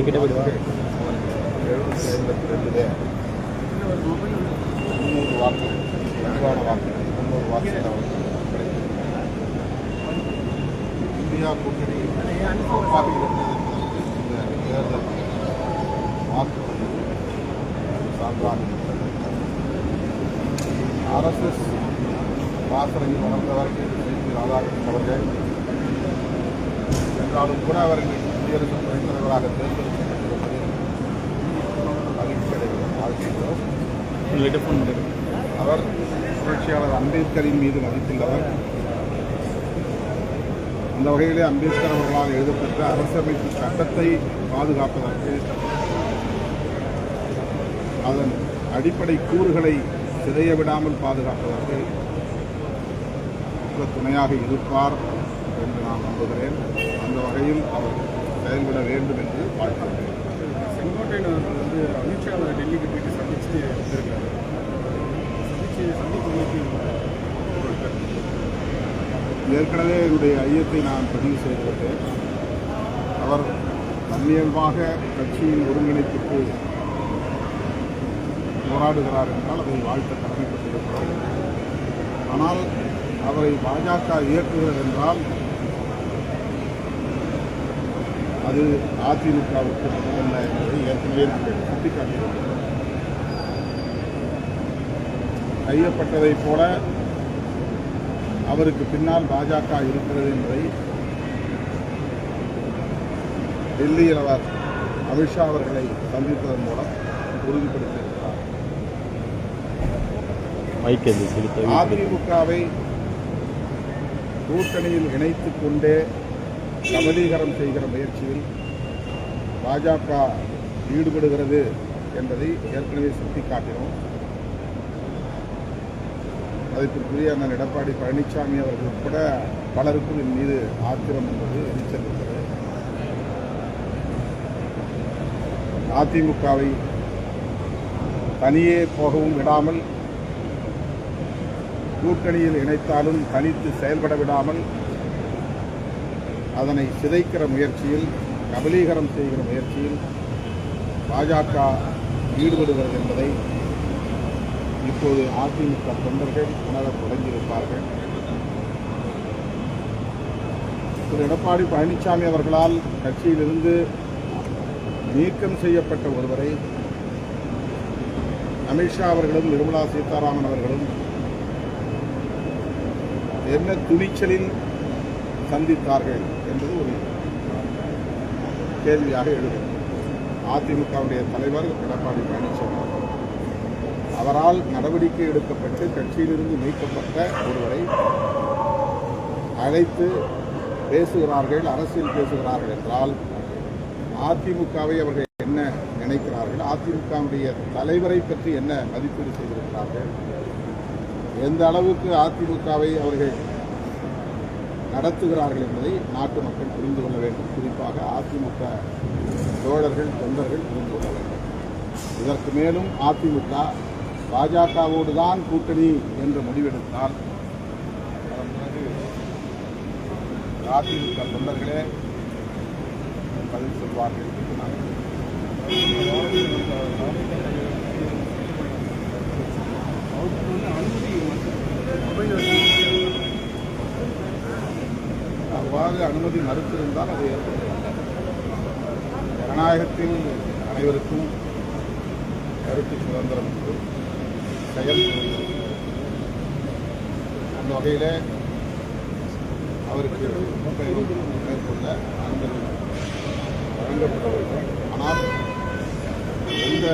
அப்படி கிட்ட போயிடுவாங்க முந்நூறு வாக்கு பதிவான வாக்கு முந்நூறு வாக்குகள் இந்தியா கூட்டணி தேர்தல் வாக்கு சான்றாக ஆர்எஸ்எஸ் வாசனையில் வளர்ந்தவர்கள் வரைக்கும் ராதாகிருஷ்ணன் அவர்கள் என்றாலும் கூட அவர்கள் குடியரசு துணைத் தலைவராக மகிழ்ச்சி அவர் புரட்சியாளர் அம்பேத்கரின் மீது மதித்துள்ளவர். அந்த வகையிலே அம்பேத்கர் அவர்களால் எழுதப்பட்ட அரசமைப்பு சட்டத்தை பாதுகாப்பதற்கு அதன் அடிப்படை கூறுகளை சிதைய விடாமல் பாதுகாப்பதற்கு துணையாக இருப்பார் என்று நான் நம்புகிறேன். அந்த வகையில் அவர் செயல்பட வேண்டும் என்று வாழ்த்துகிறேன். செங்கோட்டையன் அவர்கள் வந்து அமித்ஷாவை டெல்லிக்கு போயிட்டு சந்திச்சுட்டு வந்திருக்காரு சந்திச்சு சந்திப்பு ஏற்கனவே என்னுடைய ஐயத்தை நான் பதிவு செய்துவிட்டேன். அவர் தன்னியல்பாக கட்சியின் ஒருங்கிணைப்புக்கு போராடுகிறார் என்றால் அதை வாழ்த்த கடமைப்பட்டிருக்கிறோம். ஆனால் அவரை பாஜக இயக்குகிறது என்றால் அது அதிமுகவுக்கு நல்லதல்ல என்பதை ஏற்கனவே நாங்கள் சுட்டிக்காட்டியிருக்கிறோம். கையப்பட்டதைப் போல அவருக்கு பின்னால் பாஜக இருக்கிறது என்பதை டெல்லியில் அவர் அமித்ஷா அவர்களை சந்தித்ததன் மூலம் உறுதிப்படுத்தியிருக்கிறார். அதிமுகவை கூட்டணியில் இணைத்துக் கொண்டே சபலீகரம் செய்கிற முயற்சியில் பாஜக ஈடுபடுகிறது என்பதை ஏற்கனவே சுட்டிக்காட்டினோம். அதற்குரிய அண்ணன் எடப்பாடி பழனிசாமி அவர்கள் உட்பட பலருக்கும் என் மீது ஆத்திரம் என்பது எரிச்சல் அதிமுகவை தனியே போகவும் விடாமல் கூட்டணியில் இணைத்தாலும் தனித்து செயல்பட விடாமல் அதனை சிதைக்கிற முயற்சியில் கபலீகரம் செய்கிற முயற்சியில் பாஜக ஈடுபடுகிறது என்பதை இப்போது அதிமுக தொண்டர்கள் உணரத் தொடங்கியிருப்பார்கள். திரு. எடப்பாடி பழனிசாமி அவர்களால் கட்சியிலிருந்து நீக்கம் செய்யப்பட்ட ஒருவரை அமித்ஷா அவர்களும் நிர்மலா சீதாராமன் அவர்களும் என்ன துணிச்சலில் சந்தித்தார்கள் என்பது ஒரு கேள்வியாக எழுதும் அதிமுகவுடைய தலைவர் எடப்பாடி பழனிசாமி அவரால் நடவடிக்கை எடுக்கப்பட்டு கட்சியிலிருந்து நீக்கப்பட்ட ஒருவரை அழைத்து பேசுகிறார்கள் அரசியல் பேசுகிறார்கள் என்றால் அதிமுகவை அவர்கள் என்ன நினைக்கிறார்கள் அதிமுகவுடைய தலைவரை பற்றி என்ன மதிப்பீடு செய்திருக்கிறார்கள் எந்த அளவுக்கு அதிமுகவை அவர்கள் நடத்துகிறார்கள் என்பதை நாட்டு மக்கள் புரிந்து கொள்ள வேண்டும். குறிப்பாக அதிமுக தோழர்கள் தொண்டர்கள் புரிந்து கொள்ள வேண்டும். இதற்கு மேலும் அதிமுக பாஜகவோடு தான் கூட்டணி என்று முடிவெடுத்தால் அதிமுக தொண்டர்களே பதில் சொல்வார்கள் என்று நான் அவருக்கு வந்து அனுமதி மொபைல் அவ்வாறு அனுமதி மறுத்திருந்தால் அது ஏற்படுவதில்லை ஜனநாயகத்தில் அனைவருக்கும் கருத்து சுதந்திரம் உண்டு. செயல் அந்த வகையில் அவருக்கு மேற்கொள்ள அனுமதி வழங்கப்பட்டவர்கள் ஆனால் எந்த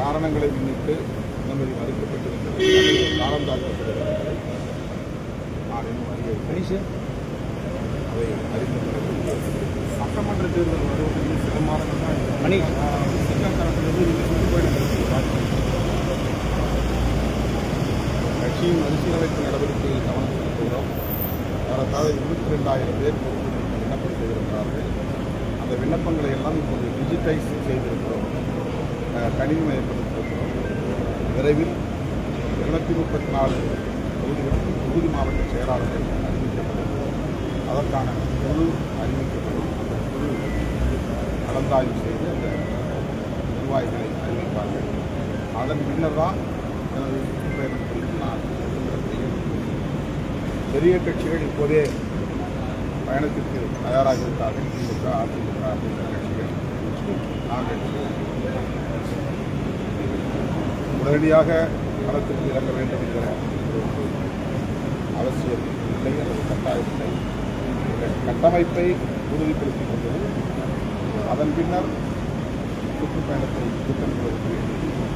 காரணங்களை முன்னிட்டு அனுமதி மறுக்கப்பட்டிருக்கிறது? காலம் தாக்கப்பட்டிருக்கிறது நான் இன்னும் அறிய அதை அறிந்து கொள்ள விரும்புகிறேன். சட்டமன்ற தேர்தல் வருவதற்கு சில மாதங்கள் தான் இருக்கு. மணி. ஆஹ் சிக்கல் தரப்பிலிருந்து நீங்கள் சுற்றுப்பயணம் கட்சியின் மறுசீரமைப்பு நடவடிக்கையில் கவனம் செலுத்துகிறோம் ஏறத்தாழ இருபத்தி ரெண்டாயிரம் பேர் பொறுப்புகளுக்கு விண்ணப்பம் செய்திருக்கிறார்கள் அந்த விண்ணப்பங்களை எல்லாம் இப்போது டிஜிட்டைஸ் செய்திருக்கிறோம் அஹ், கணினிமயப்படுத்தியிருக்கிறோம் விரைவில் இருநூத்தி முப்பத்தி நாலு தொகுதிகளுக்கு தொகுதி மாவட்ட செயலாளர்கள் அதற்கான குழு அறிவிக்கப்படும் அந்த குழு கலந்தாய்வு செய்து அந்த நிர்வாகிகளை அறிவிப்பார்கள். அதன் பின்னர் தான் எனது சுற்றுப்பயணம் குறித்து நான் பெரிய கட்சிகள் இப்போதே பயணத்திற்கு தயாராக இருக்கார்கள். திமுக அதிமுக உள்ளிட்ட கட்சிகள். நாங்கள் உடனடியாக களத்திற்கு இறங்க வேண்டும் என்கிற அரசியல் அவசியம் இல்லை அல்லது கட்டமைப்பை உறுதிப்படுத்திக் கொண்டது. அதன் பின்னர் சுற்றுப்பயணத்தை திட்டமிடுவதற்கு